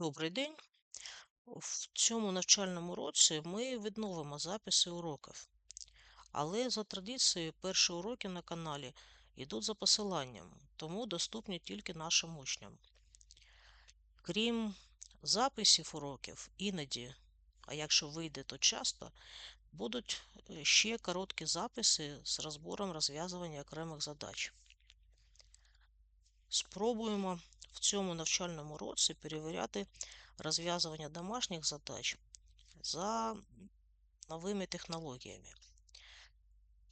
Добрий день. В цьому навчальному році ми відновимо записи уроків. Але за традицією перші уроки на каналі йдуть за посиланням, тому доступні тільки нашим учням. Крім записів уроків, іноді, а якщо вийде, то часто, будуть е, ще короткі записи з розбором розв'язування окремих задач. Спробуємо в цьому навчальному році перевіряти розв'язування домашніх задач за новими технологіями.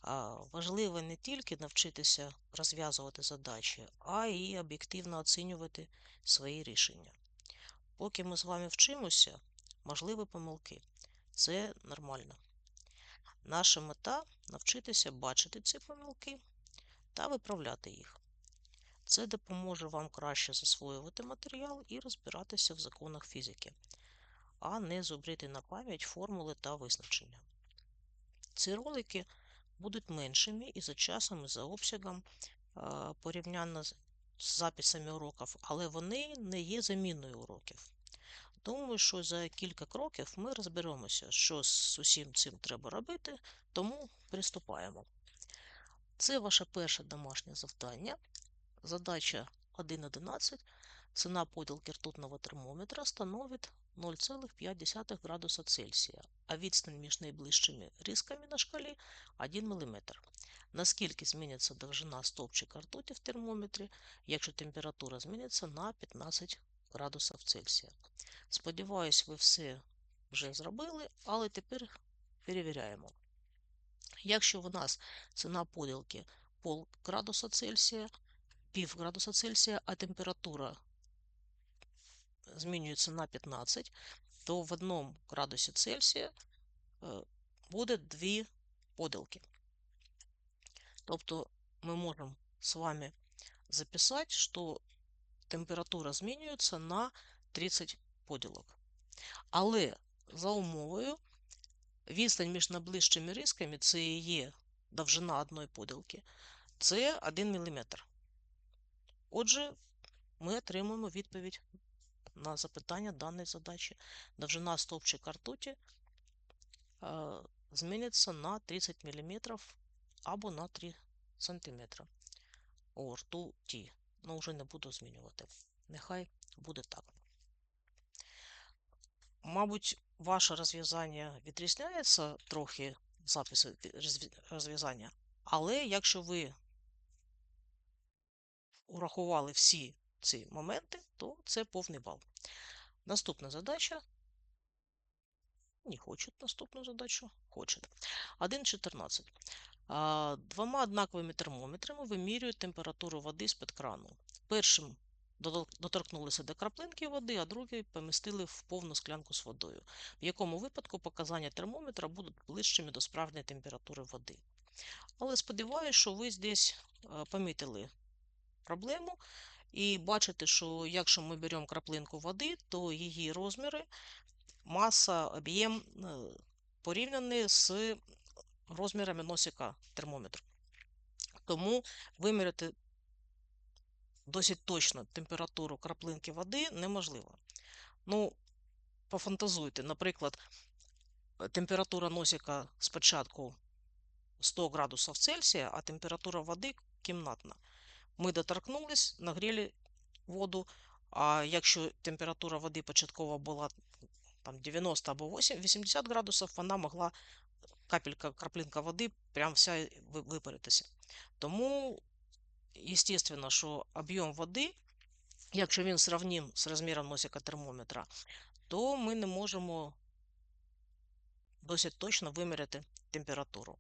А Важливо не тільки навчитися розв'язувати задачі, а й об'єктивно оцінювати свої рішення. Поки ми з вами вчимося, можливі помилки. Це нормально. Наша мета навчитися бачити ці помилки та виправляти їх. Це допоможе вам краще засвоювати матеріал і розбиратися в законах фізики, а не зубрити на пам'ять формули та визначення. Ці ролики будуть меншими і за часом, і за обсягом порівняно з записами уроків, але вони не є заміною уроків. Думаю, що за кілька кроків ми розберемося, що з усім цим треба робити, тому приступаємо. Це ваше перше домашнє завдання. Задача 1.11. Ціна поділки ртутного термометра становить 0,5 градуса Цельсія, а відстань між найближчими різками на шкалі 1 мм. Наскільки зміниться довжина стовпчика ртуті в термометрі, якщо температура зміниться на 15 градусів Цельсія. Сподіваюсь, ви все вже зробили, але тепер перевіряємо. Якщо у нас ціна поділки пол градуса Цельсія, пів градуса Цельсія, а температура змінюється на 15, то в одному градусі Цельсія э, буде дві поділки. Тобто ми можемо з вами записати, що температура змінюється на 30 поділок. Але за умовою відстань між найближчими різками це і є довжина одної поділки, це 1 мм. Отже, ми отримуємо відповідь на запитання даної задачі. Довжина стовпчика ртуті е, зміниться на 30 мм або на 3 см. У ртуті. Ну, вже не буду змінювати. Нехай буде так. Мабуть, ваше розв'язання відрізняється трохи запису розв'язання, але якщо ви урахували всі ці моменти, то це повний бал. Наступна задача. Не хочуть наступну задачу. Хочуть. 1.14. Двома однаковими термометрами вимірюють температуру води з-під крану. Першим доторкнулися до краплинки води, а другий помістили в повну склянку з водою, в якому випадку показання термометра будуть ближчими до справжньої температури води. Але сподіваюся, що ви здесь помітили проблему. І бачите, що якщо ми беремо краплинку води, то її розміри, маса, об'єм е, порівняні з розмірами носика термометру. Тому виміряти досить точно температуру краплинки води неможливо. Ну, пофантазуйте, наприклад, температура носика спочатку 100 градусів Цельсія, а температура води кімнатна. Ми доторкнулись, нагріли воду. А якщо температура води початкова була там 90 або 80 градусів, вона могла капелька, краплинка води прям вся випаритися. Тому, естественно, що об'єм води, якщо він сравним з розміром носика термометра, то ми не можемо досить точно виміряти температуру.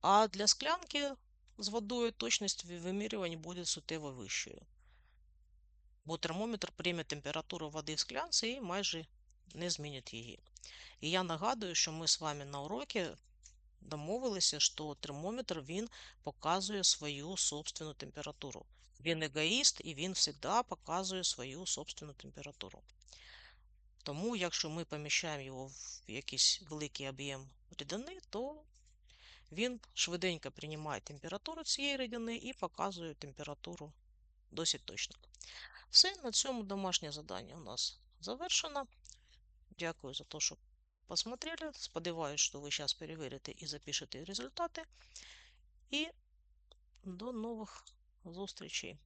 А для склянки з водою точність вимірювань буде суттєво вищою. Бо термометр прийме температуру води в склянці і майже не змінить її. І я нагадую, що ми з вами на уроці домовилися, що термометр він показує свою собственну температуру. Він егоїст і він завжди показує свою собственну температуру. Тому, якщо ми поміщаємо його в якийсь великий об'єм рідини, то він швиденько приймає температуру цієї рідини і показує температуру досить точно. Все, на цьому домашнє завдання у нас завершено. Дякую за те, що посмотрели. Сподіваюсь, що ви зараз перевірите і запишете результати. І до нових зустрічей.